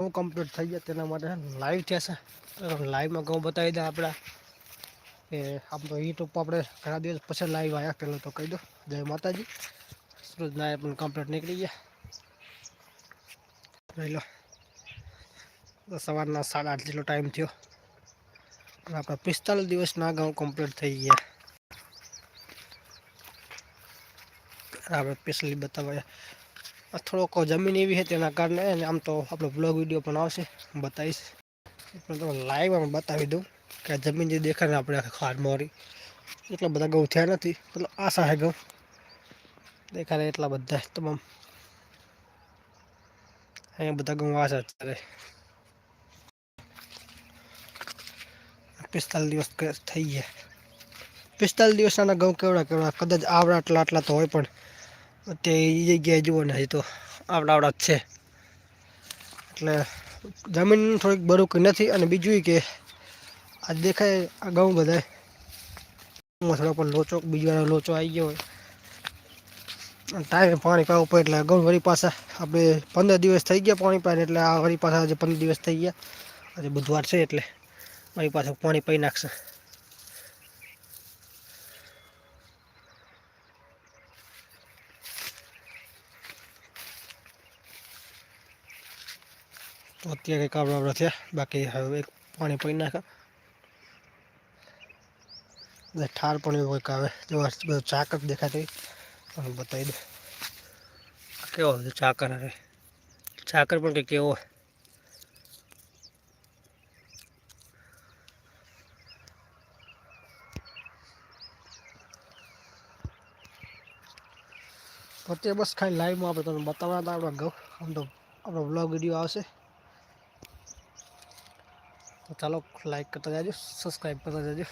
ઘઉં કમ્પ્લીટ થઈ ગયા તેના માટે લાઈવ થયા છે લાઈવમાં ઘઉં બતાવી દે આપણા કે આમ તો યુટ્યુબ પર આપણે ઘણા દિવસ પછી લાઈવ આવ્યા પહેલાં તો કહી દો જય માતાજી સુરજ નાય પણ કમ્પ્લીટ નીકળી ગયા જોઈ લો તો સવારના સાડા આઠ જેટલો ટાઈમ થયો અને આપણા પિસ્તાલીસ દિવસના ઘઉં કમ્પ્લીટ થઈ ગયા આપણે સ્પેશિયલી બતાવ્યા આ થોડોક જમીન એવી છે તેના કારણે અને આમ તો આપણો બ્લોગ વિડીયો પણ આવશે બતાવીશ પણ તમે લાઈવ આમ બતાવી દઉં કે આ જમીન જે દેખાય ને આપણે આખી ખાડ મોરી એટલા બધા ઘઉં થયા નથી મતલબ આશા છે ઘઉં દેખાડે એટલા બધા તમામ અહીંયા બધા ઘઉં આશા અત્યારે પિસ્તાલીસ દિવસ ક- થઈ ગયા પિસ્તાલીસ દિવસના ઘઉં કેવડા કેવડા કદાચ આવડા આટલા આટલા તો હોય પણ તે એ જગ્યાએ જુઓ ને, હજી તો આવડા આવડા જ છે. એટલે જમીન થોડીક બરોક નથી અને બીજું કે આ દેખાય આ ઘઉં બધાય. થોડો પણ લોચો, બીજો લોચો આવી ગયો હોય. ટાઈમે પાણી પાવું પડે એટલે ઘઉં વળી પાછા આપણે પંદર દિવસ થઈ ગયા પાણી પાઈને, એટલે આ વળી પાછા આજે પંદર દિવસ થઈ ગયા. આજે બુધવાર છે એટલે વળી પાછું પાણી પાઈ નાખશે. તો અત્યારે કંઈક આવડા આવડા થયા. બાકી હવે એક પાણી પડી નાખે એટલે ઠાર પણ એવું કંઈક આવે. જો બધું ચાકર દેખાતી અને બતાવી દે. કેવો છે ચાકર આવે ચાકર પણ કંઈક કેવો અત્યારે બસ ખાલી લાઈવમાં આપણે તમને બતાવવાના હતા. આપણા ઘઉં. આમ તો આપણો બ્લોગ વીડિયો આવશે. તો ચાલો લાઈક કરતા જાજો સબસ્ક્રાઈબ કરતા જાજો.